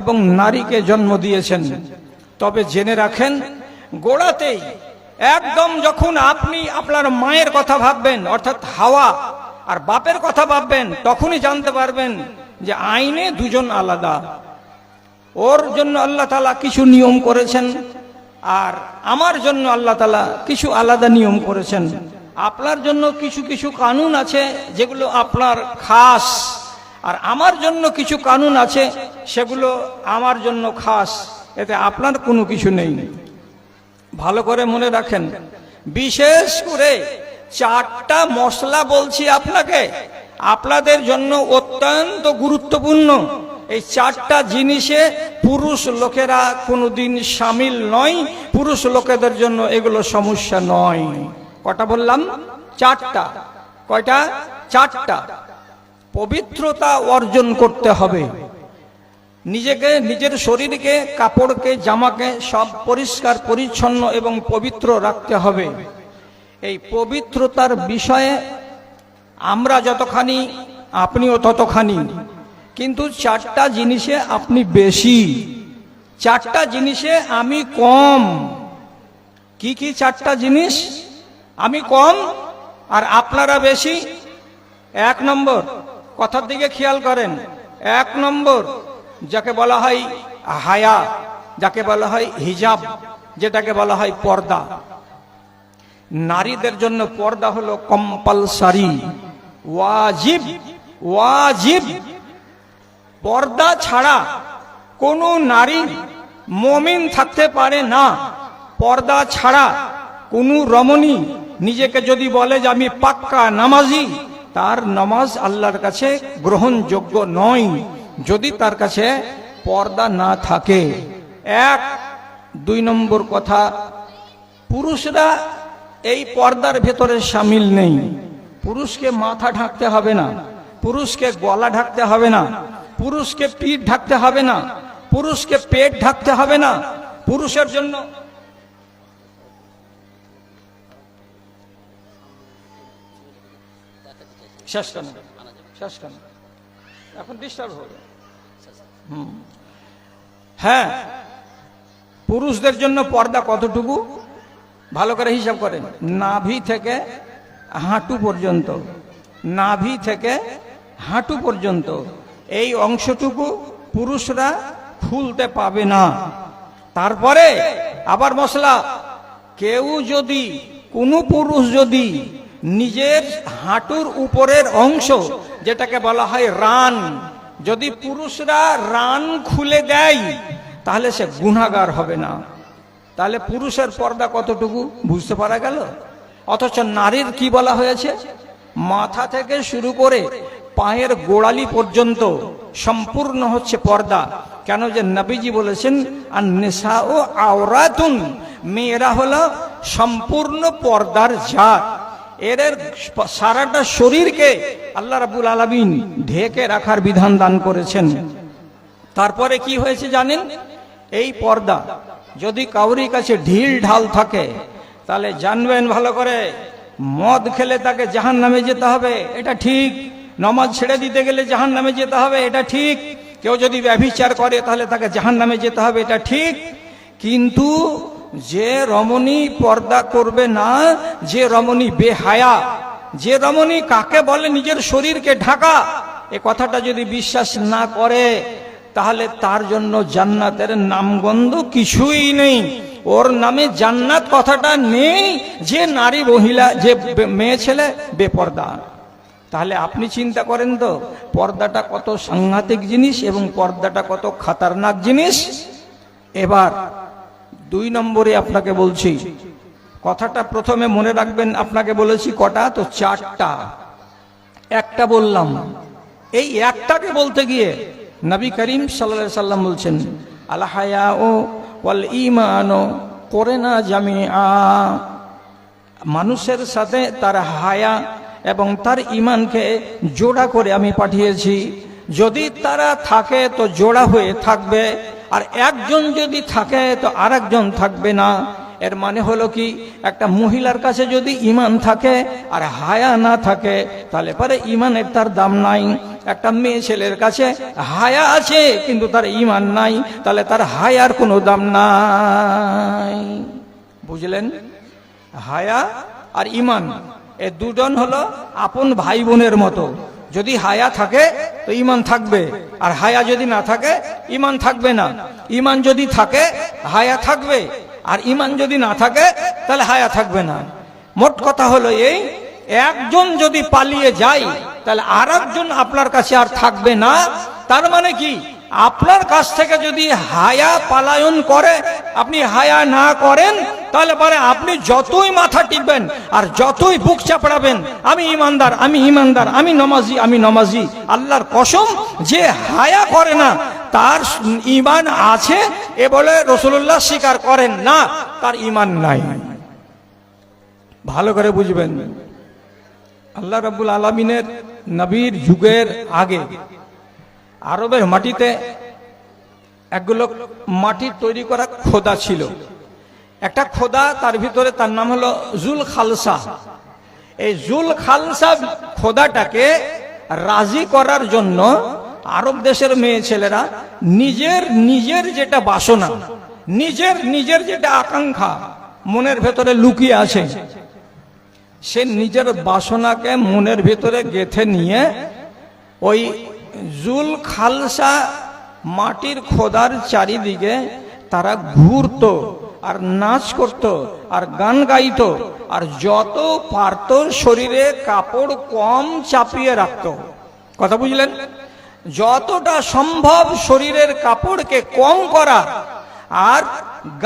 এবং নারীকে জন্ম দিয়েছেন। তবে জেনে রাখেন, গোড়াতেই একদম যখন আপনি আপনার মায়ের কথা ভাববেন, অর্থাৎ হাওয়া আর বাপের কথা ভাববেন, তখনই জানতে পারবেন যে আইনে দুজন আলাদা। ওর জন্য আল্লাহ তালা কিছু নিয়ম করেছেন আর আমার জন্য আল্লাহ তালা কিছু আলাদা নিয়ম করেছেন। আপনার জন্য কিছু কিছু কানুন আছে যেগুলো আপনার খাস। আর আমার জন্য কিছু কানুন আছে, সেগুলো আমার জন্য খাস। এতে আপনার কোনো কিছু নেই। ভালো করে মনে রাখেন। বিশেষ করে চারটা মশলা বলছি আপনাকে। আপনাদের জন্য অত্যন্ত গুরুত্বপূর্ণ। এই চারটা জিনিসে পুরুষ লোকেরা কোনোদিন সামিল নয়। পুরুষ লোকেদের জন্য এগুলো সমস্যা নয়। কটা বললাম? চারটা। কয়টা? চারটা। পবিত্রতা অর্জন করতে হবে। নিজেকে, নিজের শরীরকে, কাপড়কে, জামাকে সব পরিষ্কার, পরিচ্ছন্ন এবং পবিত্র রাখতে হবে। এই পবিত্রতার বিষয়ে আমরা যতখানি, আপনিও ততখানি। কিন্তু চারটা জিনিসে আপনি বেশি। চারটা জিনিসে আমি কম। কি কি চারটা জিনিস? আমি কম আর আপনারা বেশি? এক নম্বর কথার দিকে খেয়াল করেন। এক নম্বর, যাকে বলা হয় হায়া, যাকে বলা হয় হিজাব, যেটাকে বলা হয় পর্দা। নারীদের জন্য পর্দা হলো কম্পালসারি ওয়াজিব ওয়াজিব পর্দা ছাড়া কোনো নারী মমিন থাকতে পারে না। পর্দা ছাড়া কোনো রমণী নিজেকে যদি বলে যে আমি পাক্কা নামাজি তার নামাজ আল্লাহর কাছে গ্রহণযোগ্য নয়, যদি তার কাছে পর্দা না থাকে। এক, দুই নম্বর কথা, পুরুষরা এই পর্দার ভেতরে সামিল নেই। পুরুষকে মাথা ঢাকতে হবে না, পুরুষকে গলা ঢাকতে হবে না, পুরুষকে পিঠ ঢাকতে হবে না, পুরুষকে পেট ঢাকতে হবে না, পুরুষের জন্য শেষ কেন? শেষ কেন? এখন ডিস্টার্ব হবে। হ্যাঁ পুরুষদের জন্য পর্দা কতটুকু? ভালো করে হিসাব করেন। নাভি থেকে হাঁটু পর্যন্ত। নাভি থেকে হাঁটু পর্যন্ত। এই অংশটুকু পুরুষরা খুলতে পাবে না। তারপরে আবার মশলা। কেউ যদি, কোনো পুরুষ যদি নিজের হাঁটুর উপরের অংশ, যেটাকে বলা হয় রান। যদি পুরুষরা রান খুলে দেয়, তাহলে সে গুণাগার হবে না। তাহলে পুরুষের পর্দা কতটুকু? বুঝতে পারা গেল? অথচ নারীর কি বলা হয়েছে? মাথা থেকে শুরু করে পায়ের গোড়ালি পর্যন্ত সম্পূর্ণ হচ্ছে পর্দা। কেন যে নবীজি বলেছেন আর নেশা ও আওরাতুন, মেয়েরা হলো সম্পূর্ণ পর্দার জাত এদের সারাটা শরীরকে আল্লাহ রাবুল আলমিন ঢেকে রাখার বিধান দান করেছেন। তারপরে কি হয়েছে জানেন? এই পর্দা যদি কাউরি কাছে ঢিল ঢাল থাকে, তাহলে জানবেন ভালো করে, মদ খেলে তাকে জাহান নামে যেতে হবে, এটা ঠিক। নমাজ ছেড়ে দিতে গেলে জাহান নামে যেতে হবে, এটা ঠিক। কেউ যদি ব্যভিচার করে, তাহলে তাকে জাহান নামে যেতে হবে, এটা ঠিক। কিন্তু যে রমণী পর্দা করবে না, যে রমণী বেহায়া, যে রমণী কাকে বলে নিজের শরীরকে ঢাকা, এ কথাটা যদি বিশ্বাস না করে, তাহলে তার জন্য জান্নাতের নামগন্ধ কিছুই নেই। ওর নামে জান্নাত কথাটা নেই, যে নারী মহিলা, যে মেয়ে ছেলে বেপর্দা। তাহলে আপনি চিন্তা করেন তো, পর্দাটা কত সাংঘাতিক জিনিস এবং পর্দাটা কত খাতারনাক জিনিস? এবার দুই নম্বরে আপনাকে বলছি, কথাটা প্রথমে মনে রাখবেন, আপনাকে বলেছি কটা? তো চারটা। একটা বললাম। এই একটাকে বলতে গিয়ে নবী করিম সাল্লা সাল্লাম বলছেন আল্লাহায়া ও ওয়াল ইমানো করে না জামি মানুষের সাথে তার হায়া এবং তার ইমানকে জোড়া করে আমি পাঠিয়েছি। যদি তারা থাকে, তো জোড়া হয়ে থাকবে। আর একজন যদি থাকে, তো আরেকজন থাকবে না। এর মানে হলো কি, একটা মহিলার কাছে যদি ইমান থাকে আর হায়া না থাকে, তাহলে পরে ইমানের তার দাম নাই। একটা মেয়ে ছেলের কাছে হায়া আছে, কিন্তু তার ইমান নাই, তাহলে তার হায়ার কোনো দাম নাই। বুঝলেন? হায়া আর ইমান এ দুজন হলো আপন ভাই বোনের মতো। যদি হায়া থাকে, তো ইমান থাকবে। আর হায়া যদি না থাকে ইমান থাকবে না। ইমান যদি থাকে, হায়া থাকবে। আর ইমান যদি না থাকে, তাহলে হায়া থাকবে না। মোট কথা হলো এই, একজন যদি পালিয়ে যায়, তাহলে আর আপনার কাছে আর থাকবে না। তার মানে কি? আপনার কাছ থেকে যদি হায়া পালায়ন করে, আপনি হায়া না করেন তাহলে পরে আপনি যতই মাথা টিপবেন আর যতই বুক চাপড়াবেন, আমি ইমানদার আমি ইমানদার, আমি নমাজি আমি নমাজি। আল্লাহর কসম, যে হায়া করে না, তার ইমান আছে এ বলে রসুল্লাহ স্বীকার করেন না, তার ইমান নাই। ভালো করে বুঝবেন। আল্লাহ রাব্বুল আলমিনের নবীর যুগের আগে আরবের মাটিতে একগুলো মাটির তৈরি করা খোদা ছিল। একটা খোদা, তার ভিতরে তার নাম হলো জুল খালসা এই জুল খালসা খোদাটাকে রাজি করার জন্য আরব দেশের মেয়ে ছেলেরা নিজের নিজের যেটা বাসনা, নিজের নিজের যেটা আকাঙ্ক্ষা মনের ভেতরে লুকিয়ে আছে, সে নিজের বাসনাকে মনের ভেতরে গেথে নিয়ে ওই জুল খালসা মাটির খোদার চারিদিকে তারা ঘুরত। আর নাচ করত, আর গান গাইত, আর যত পারত শরীরে কাপড় কম চাপিয়ে রাখত। কথা বুঝলেন? যতটা সম্ভব শরীরের কাপড়কে কম করা, আর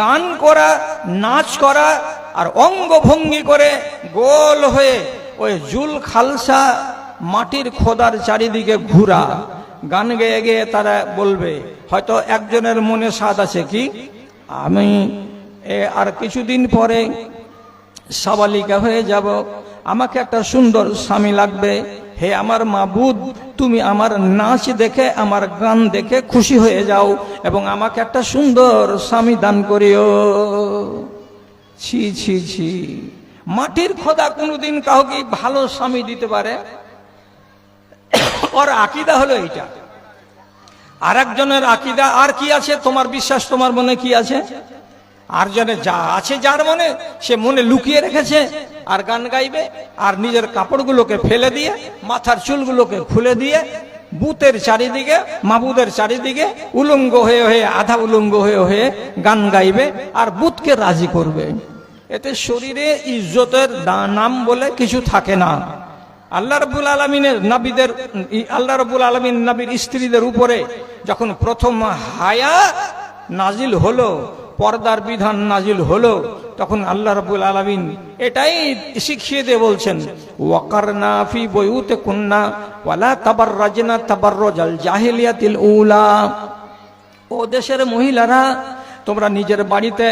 গান করা, নাচ করা, আর অঙ্গভঙ্গি করে গোল হয়ে ওই জুল খালসা মাটির খোদার চারিদিকে ঘুরা। গান গেয়ে গেয়ে তারা বলবে, হয়তো একজনের মনে স্বাদ আছে কি? আমি আর কিছুদিন পরে সাবালিকা হয়ে যাব। আমাকে একটা সুন্দর স্বামী লাগবে। হে আমার মাবুদ, তুমি আমার নাচ দেখে, আমার গান দেখে খুশি হয়ে যাও এবং আমাকে একটা সুন্দর স্বামী দান করিও। ছি ছি ছি। মাটির খোদা কোনোদিন কাউকে ভালো স্বামী দিতে পারে? ওর আকিদা হলো এইটা। আর একজনের আকিদা, আর কি আছে? তোমার বিশ্বাস, তোমার মনে কি আছে? আর জনে যা আছে যার মনে, সে মনে লুকিয়ে রেখেছে, আর গান গাইবে, আর নিজের কাপড়গুলোকে ফেলে দিয়ে, মাথার চুলগুলোকে খুলে দিয়ে, বুতের চারিদিকে, মাবুদের চারিদিকে, উলঙ্গ হয়ে হয়ে, আধা উলঙ্গ হয়ে হয়ে গান গাইবে, আর বুতকে রাজি করবে। এতে শরীরে ইজ্জতের নাম বলে কিছু থাকে না। আল্লাহ রবুল আলমিনের নাবিদের, আল্লাহ রবুল আলমিন নাবির স্ত্রীদের উপরে যখন প্রথম হায়া নাজিল হলো পর্দার বিধান নাজিল হলো, তখন আল্লাহ রবুল আলমিন এটাই শিখিয়ে দিয়ে বলছেন ওয়াকার নাফি বইউতে কুন্না ওয়ালা তাবার রাজনা তাবার রজাল জাহিলিয়াতিল উলা। ও দেশের মহিলারা, তোমরা নিজের বাড়িতে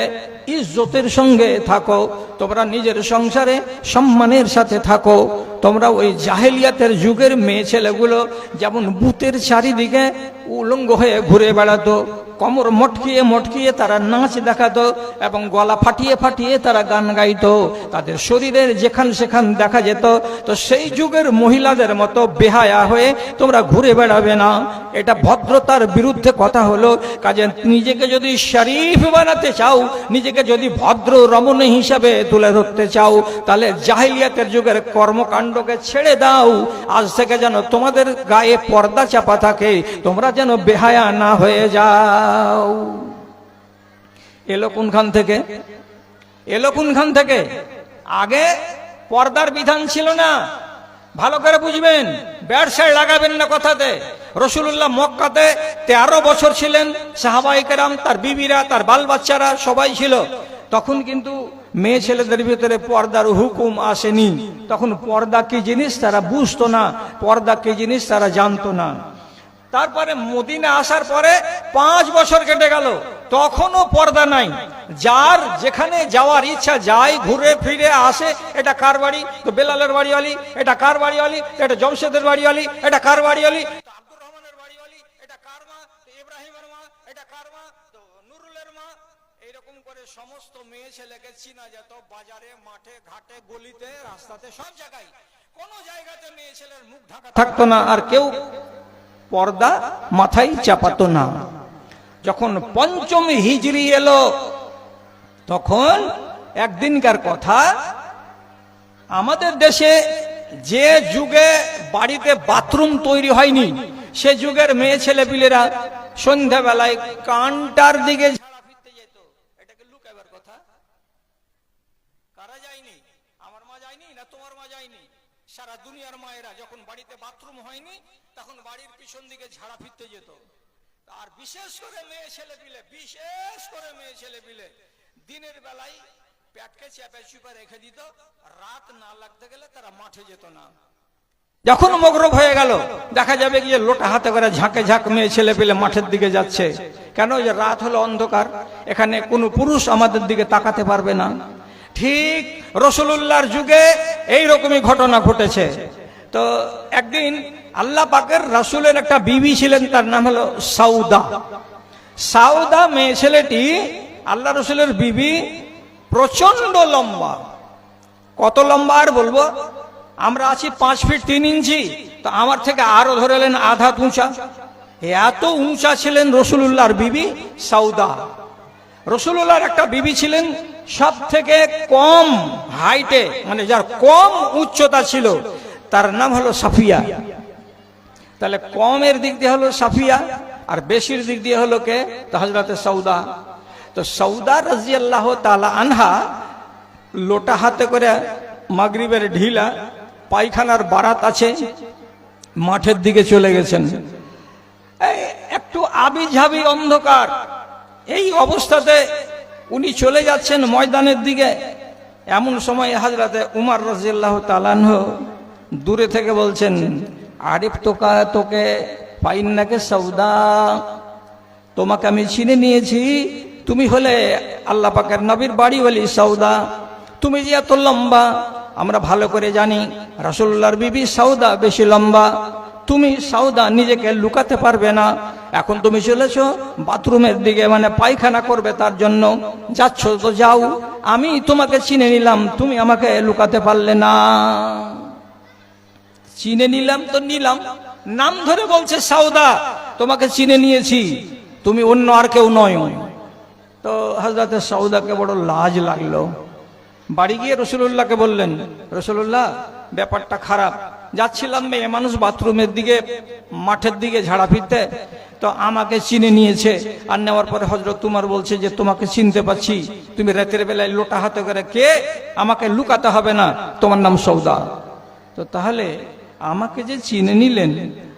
ইজ্জতের সঙ্গে থাকো, তোমরা নিজের সংসারে সম্মানের সাথে থাকো। তোমরা ওই জাহেলিয়াতের যুগের মেয়ে ছেলেগুলো যেমন বুতের চারিদিকে উলঙ্গ হয়ে ঘুরে বেড়াতো, কমর মটকিয়ে মটকিয়ে তারা নাচ দেখাতো এবং গলা ফাটিয়ে ফাটিয়ে তারা গান গাইতো। তাদের শরীরের যেখান সেখান দেখা যেত। তো সেই যুগের মহিলাদের মতো বেহায়া হয়ে তোমরা ঘুরে বেড়াবে না। এটা ভদ্রতার বিরুদ্ধে কথা হলো। কাজে নিজেকে যদি শরীফ বানাতে চাও নিজেকে যদি ভদ্র রমণী হিসাবে তুলে ধরতে চাও, তাহলে জাহিলিয়াতের যুগের কর্মকাণ্ডকে ছেড়ে দাও। আজ থেকে যেন তোমাদের গায়ে পর্দা চাপা থাকে, তোমরা যেন বেহায়া না হয়ে যাও। এলো কোনখান থেকে? এলো কোনখান থেকে? আগে পর্দার বিধান ছিল না ভালো করে বুঝবেন ব্যবসায় লাগাবেন না কথাতে। রসুল্লাহ মক্কাতে তেরো বছর ছিলেন সাহাবাই কেরাম, তার বিবিরা, তার বাল বাচ্চারা সবাই ছিল। তখন কিন্তু মেয়ে ছেলেদের ভিতরে পর্দার হুকুম আসেনি। তখন পর্দা কি জিনিস তারা বুঝতো না, পর্দা কি জিনিস তারা জানতো না। তারপরে মদিনা আসার পরে পাঁচ বছর কেটে গেল। তখনও পর্দা নাই। যার যেখানে যাওয়ার ইচ্ছা যায়, ঘুরে ফিরে আসে, এটা কার বাড়ি? তো বেলালের বাড়িওয়ালি, এটা কার বাড়িওয়ালি? এটা জমশেদের বাড়িওয়ালি, এটা কার বাড়িওয়ালি? সমস্ত মেয়ে ছেলেকে চিনা যেত, বাজারে, মাঠে, ঘাটে, গলিতে, রাস্তাতে, সব জায়গায়। কোনো জায়গাতে মেয়ে ছেলের মুখ ঢাকা থাকতো না। আর কেউ পর্দা মাথায় চাপাতো না। যখন পঞ্চম হিজড়ি এলো, তখন একদিনকার কথা, আমাদের দেশে যে যুগে বাড়িতে বাথরুম তৈরি হয়নি, সে যুগের মেয়ে ছেলে পিলেরা সন্ধ্যাবেলায় কানটার দিকে সারা দুনিয়ার মায়েরা যখন বাড়িতে বাথরুম হয়নি তখন বাড়ির পিছন দিকে ঝাড়া ফিরতে যেত। আর বিশেষ করে মেয়ে ছেলে পিলে, বিশেষ করে মেয়ে ছেলে পিলে, দিনের বেলায় পেটকে চেপে চুপে রেখে দিত, রাত না লাগতে গেলে তারা মাঠে যেত না। যখন মগরব হয়ে গেল, দেখা যাবে কি যে লোটা হাতে করে ঝাঁকে ঝাঁক মেয়ে ছেলে পেলে মাঠের দিকে যাচ্ছে। কেন যে রাত হলো অন্ধকার, এখানে কোনো পুরুষ আমাদের দিকে তাকাতে পারবে না। ঠিক রসুল্লাহর যুগে এই রকমই ঘটনা ঘটেছে। তো একদিন আল্লাহ পাকের রাসুলের একটা বিবি ছিলেন, তার নাম হলো সাউদা। সাউদা মেয়ে ছেলেটি আল্লাহ রসুলের বিবি প্রচণ্ড লম্বা। কত লম্বা আর বলব? আমরা আছি পাঁচ ফিট তিন ইঞ্চি, তো আমার থেকে আরও ধরেলেন আধা উঁচা। এত উঁচা ছিলেন রসুল্লাহর বিবি সাউদা। রসুল্লাহর একটা বিবি ছিলেন সব থেকে কম হাইটে মানে যার কম উচ্চতা ছিল, তার নাম হলো সাফিয়া। তাহলে কমের দিক দিয়ে হলো সাফিয়া, আর বেশির দিক দিয়ে হলো কে? তো হজরতে সৌদা তো সৌদা রাজিয়াল্লাহ তালা আনহা লোটা হাতে করে মাগরিবের ঢিলা, পায়খানার বারাত আছে, মাঠের দিকে চলে গেছেন। একটু আবি ঝাবি অন্ধকার। এই অবস্থাতে উনি চলে যাচ্ছেন ময়দানের দিকে। এমন সময় হাজরাতে উমার রাজিয়াল্লাহ তালানহ দূরে থেকে বলছেন আরিফ তোকা, তোকে পাইন্নাকে সৌদা তোমাকে আমি চিনে নিয়েছি। তুমি হলে আল্লাহ পাকের নবীর বাড়ি বলি সৌদা তুমি যে এত লম্বা, আমরা ভালো করে জানি রাসুল্লাহর বিবি সৌদা বেশি লম্বা। তুমি সৌদা নিজেকে লুকাতে পারবে না। এখন তুমি চলেছ বাথরুমের দিকে মানে পায়খানা করবে তার জন্য। যাচ্ছ তো যাও, আমি তোমাকে চিনে নিলাম, তুমি আমাকে লুকাতে পারলে না। চিনে নিলাম তো নিলাম। নাম ধরে বলছে, সাউদা, তোমাকে চিনে নিয়েছি। তুমি অন্য আর কেউ নয়। তো হাজরাতে সাউদাকে বড় লাজ লাগল। বাড়ি গিয়ে রসুল্লাহকে বললেন রসুল্লাহ ব্যাপারটা খারাপ। যাচ্ছিলাম মেয়ে মানুষ বাথরুমের দিকে, মাঠের দিকে ঝাড়া ফিরতে। তো আমাকে চিনে নিয়েছে। আর নেওয়ার পরে হজরত তোমার বলছে যে, তোমাকে চিনতে পাচ্ছি তুমি রাতের বেলায় লোটা হাতে করে কে? আমাকে লুকাতে হবে না। তোমার নাম সৌদা তো তাহলে আমাকে যে চিনে নিলেন,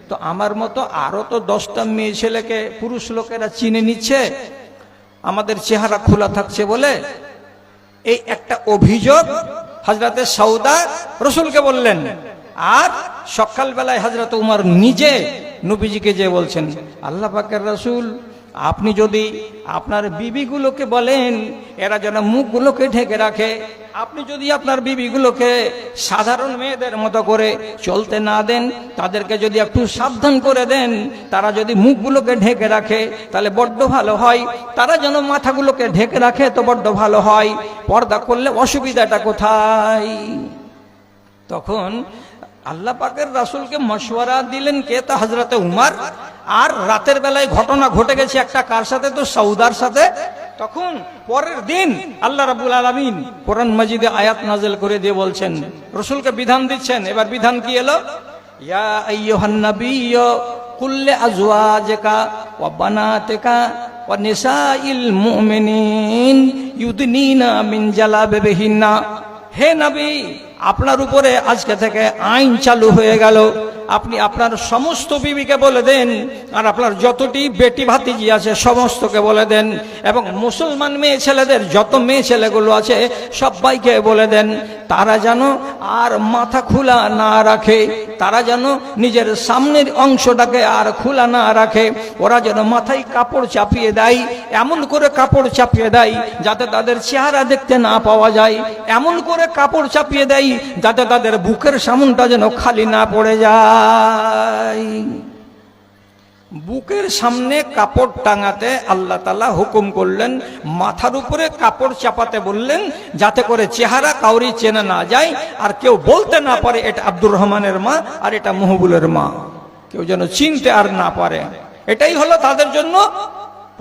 তো আমার মতো আরও তো দশটা মেয়ে ছেলেকে, পুরুষ লোকেরা চিনে নিচ্ছে, আমাদের চেহারা খোলা থাকছে বলে এই একটা অভিযোগ হজরতে সৌদা রসুলকে বললেন। আর সকালবেলায় হজরত উমার নিজে নবীজিকে যে বলছেন, আল্লাহ পাকের রসুল আপনি যদি আপনার বিবিগুলোকে বলেন, এরা যেন মুখগুলোকে ঢেকে রাখে, আপনি যদি আপনার বিবিগুলোকে সাধারণ মেয়েদের মতো করে চলতে না দেন, তাদেরকে যদি একটু সাবধান করে দেন, তারা যদি মুখগুলোকে ঢেকে রাখে, তাহলে বড্ড ভালো হয়। তারা যেন মাথাগুলোকে ঢেকে রাখে, তো বড্ড ভালো হয়। পর্দা করলে অসুবিধাটা কোথায়? তখন আল্লাহ পাকের রাসুলকে মশওয়ারা দিলেন কে তা হজরতে উমার? আর রাতের বেলায় ঘটনা ঘটে গেছে একটা কার সাথে? তো সৌদার সাথে। তখন পরের দিন আল্লাহ রাবুল আলমিন কোরআন মজিদে আয়াত নাজেল করে দিয়ে বলছেন, রসুলকে বিধান দিচ্ছেন। এবার বিধান কি এলো? কুল্লে আজওয়াজকা ওয়া বানাতিকা ওয়া নিসাইল মুমিনিন ইউদনিনা মিন জালাবিহিন্না হে নবী আপনার উপরে আজকে থেকে আইন চালু হয়ে গেল। আপনি আপনার সমস্ত বিবিকে বলে দেন, আর আপনার যতটি বেটি ভাতিজি আছে সমস্তকে বলে দেন, এবং মুসলমান মেয়ে ছেলেদের যত মেয়ে ছেলেগুলো আছে সবাইকে বলে দেন, তারা যেন আর মাথা খোলা না রাখে, তারা যেন নিজের সামনের অংশটাকে আর খোলা না রাখে, ওরা যেন মাথায় কাপড় চাপিয়ে দেয়, এমন করে কাপড় চাপিয়ে দেয়, যাতে তাদের চেহারা দেখতে না পাওয়া যায়, এমন করে কাপড় চাপিয়ে দেয়, যাতে তাদের বুকের সামনটা যেন খালি না পড়ে যায়। বুকের সামনে কাপড় টাঙাতে আল্লাহ তালা হুকুম করলেন, মাথার উপরে কাপড় চাপাতে বললেন, যাতে করে চেহারা কাউরি চেনা না যায়, আর কেউ বলতে না পারে এটা আব্দুর রহমানের মা, আর এটা মহবুলের মা। কেউ যেন চিনতে আর না পারে। এটাই হলো তাদের জন্য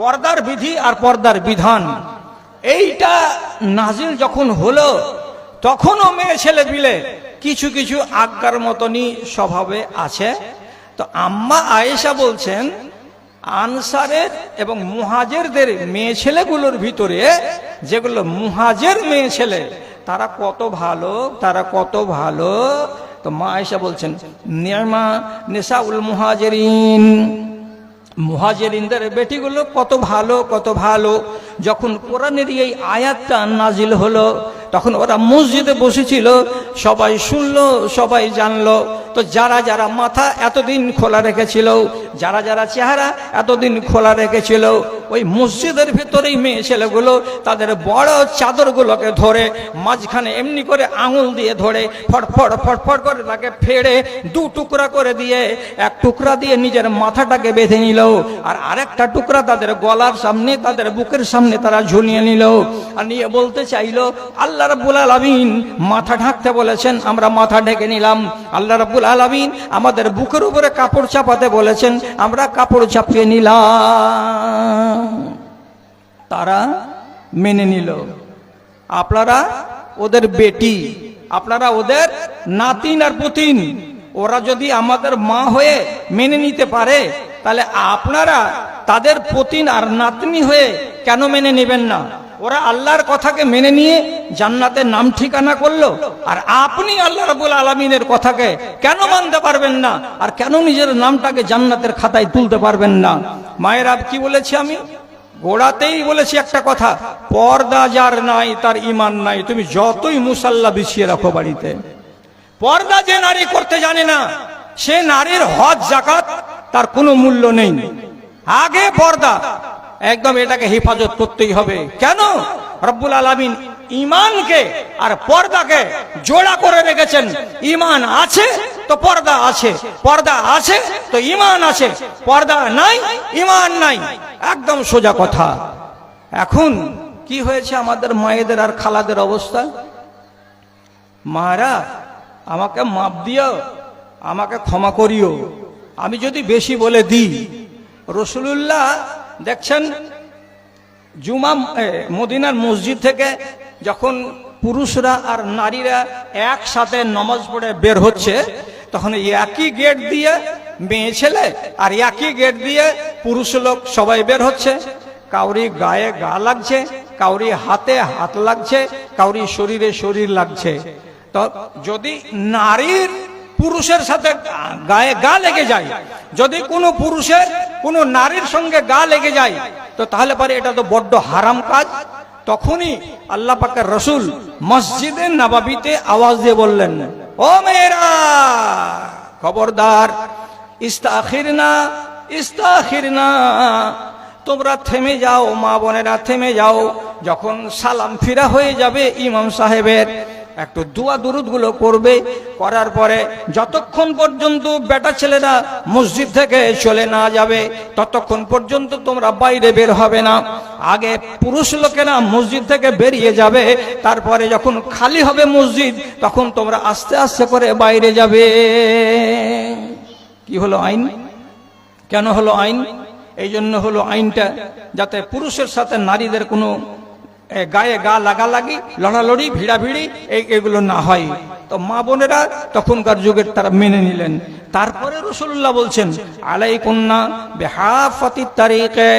পর্দার বিধি আর পর্দার বিধান। এইটা নাজিল যখন হলো তখনও মেয়ে ছেলে মিলে কিছু কিছু আজ্ঞার মতনই স্বভাবে আছে। তো আম্মা আয়েশা বলছেন, আনসারের এবং মুহাজেরদের মেয়ে ছেলেগুলোর ভিতরে যেগুলো মুহাজের মেয়ে ছেলে, তারা কত ভালো, তারা কত ভালো। তো মা আয়েশা বলছেন, নিয়মা নেশাউল মুহাজেরিন। মুহাজেরিনদের বেটিগুলো কত ভালো কত ভালো। যখন কোরআনের এই আয়াতটা নাজিল হলো তখন ওরা মসজিদে বসেছিল, সবাই শুনলো, সবাই জানলো। তো যারা যারা মাথা এতদিন খোলা রেখেছিল, যারা যারা চেহারা এতদিন খোলা রেখেছিল, ওই মসজিদের ভেতরেই মেয়ে ছেলেগুলো তাদের বড় চাদরগুলোকে ধরে, মাঝখানে এমনি করে আঙুল দিয়ে ধরে, ফটফট ফটফট করে তাকে ফেড়ে দু টুকরা করে দিয়ে, এক টুকরা দিয়ে নিজের মাথাটাকে বেঁধে নিল, আর আরেকটা টুকরা তাদের গলার সামনে, তাদের বুকের সামনে তারা ঝুলিয়ে নিল, আর নিয়ে বলতে চাইলো, আল্লাহ রাব্বুল আলামিন মাথা ঢাকতে বলেছেন, আমরা মাথা ঢেকে নিলাম। আল্লাহ রাব্বুল আলামিন আমাদের বুকের উপরে কাপড় চাপাতে বলেছেন, আমরা কাপড় চাপিয়ে নিলাম। তারা মেনে নিল। আপনারা ওদের বেটি, আপনারা ওদের নাতিন আর পুতিন, ওরা যদি আমাদের মা হয়ে মেনে নিতে পারে, তাহলে আপনারা তাদের পতিন আর নাতনি হয়ে কেন মেনে নেবেন না? ওরা আল্লাহর কথাকে মেনে নিয়ে জান্নাতের নাম ঠিকানা করল। আর আপনি আল্লাহ রাবুল আলমিনের কথাকে কেন মানতে পারবেন না? আর কেন নিজের নামটাকে জান্নাতের খাতায় তুলতে পারবেন না? মায়ের আব কি বলেছি আমি? গোড়াতেই বলেছি একটা কথা, পর্দা যার নাই তার ইমান নাই, তুমি যতই মুসাল্লা বিছিয়ে রাখো বাড়িতে। পর্দা যে নারী করতে জানে না, সে নারীর হজ, জাকাত তার কোনো মূল্য নেই। আগে পর্দা একদম এটাকে হেফাজত করতেই হবে। কেন? রব্বুল আলমিন ইমানকে আর পর্দাকে জোড়া করে রেখেছেন। ইমান আছে, তো পর্দা আছে। পর্দা আছে, তো ইমান আছে। পর্দা নাই ইমান নাই। একদম সোজা কথা। এখন কি হয়েছে আমাদের মায়েদের আর খালাদের অবস্থা? মারা আমাকে মাপ দিও, আমাকে ক্ষমা করিও। আমি যদি বেশি বলে দিই, রসুলুল্লাহ দেখছেন, জুমা মদিনার মসজিদ থেকে যখন পুরুষরা আর নারীরা একসাথে নমাজ পড়ে বের হচ্ছে, তখন একই গেট দিয়ে মেয়ে ছেলে আর একই গেট দিয়ে পুরুষ লোক সবাই বের হচ্ছে। কাউরি গায়ে গা লাগছে, কাউরি হাতে হাত লাগছে, কাউরি শরীরে শরীর লাগছে। তো যদি নারীর পুরুষের সাথে গায়ে গা লেগে যায়। যদি কোনো পুরুষের কোনো নারীর সঙ্গে গা লেগে যায়, তো তাহলে পারে এটা তো বড্ড হারাম কাজ। তখনই আল্লাহ পাকের রসুল মসজিদে নবাবিতে আওয়াজ দিয়ে বললেন, ও মেয়েরা, খবরদার ইস্তাখির না ইস্তাখির না তোমরা থেমে যাও, মা বোনেরা থেমে যাও। যখন সালাম ফিরা হয়ে যাবে ইমাম সাহেবের একটু দোয়া দুরুদগুলো করবে। করার পরে যতক্ষণ পর্যন্ত বেটা ছেলেরা মসজিদ থেকে চলে না যাবে, ততক্ষণ পর্যন্ত তোমরা বাইরে বের হবে না। আগে পুরুষ লোকেরা মসজিদ থেকে বেরিয়ে যাবে, তারপরে যখন খালি হবে মসজিদ, তখন তোমরা আস্তে আস্তে করে বাইরে যাবে। কি হলো আইন? কেন হলো আইন? এই জন্য হলো আইনটা যাতে পুরুষের সাথে নারীদের কোনো গায়ে গা লাগালাগি লড়ালড়ি, ভিড়াভিড়ি, এই এগুলো না হয়। তো মা বোনেরা তখনকার যুগের তারা মেনে নিলেন। তারপরে রসুল্লাহ বলছেন আলাই কন্যা বেহাফাতি তারিখে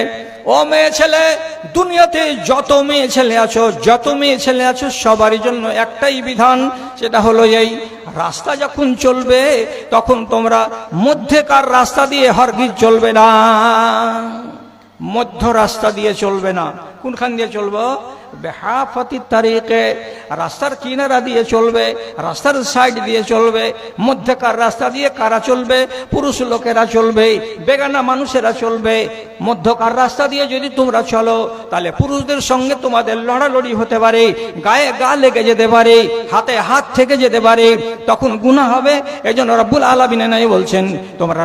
ও মেয়ে ছেলে, দুনিয়াতে যত মেয়ে ছেলে আছো, যত মেয়ে ছেলে আছো, সবারই জন্য একটাই বিধান, সেটা হলো এই, রাস্তা যখন চলবে, তখন তোমরা মধ্যেকার রাস্তা দিয়ে হরগিজ চলবে না। মধ্য রাস্তা দিয়ে চলবে না। কোনখান দিয়ে চলবো? রাস্তার কিনারা দিয়ে চলবে, রাস্তার সাইড দিয়ে চলবে, মধ্যেকার রাস্তা দিয়ে কারা চলবে, পুরুষ লোকেরা চলবে, বেগানা মানুষেরা চলবে, মধ্যকার রাস্তা দিয়ে যদি তোমরা চলো, তাহলে পুরুষদের সঙ্গে তোমাদের লড়ালড়ি হতে পারে, গায়ে গা লেগে যেতে পারে, হাতে হাত থেকে যেতে পারে, তখন গুণা হবে এই জন্য রব্বুল আলমিনে নাই বলছেন, তোমরা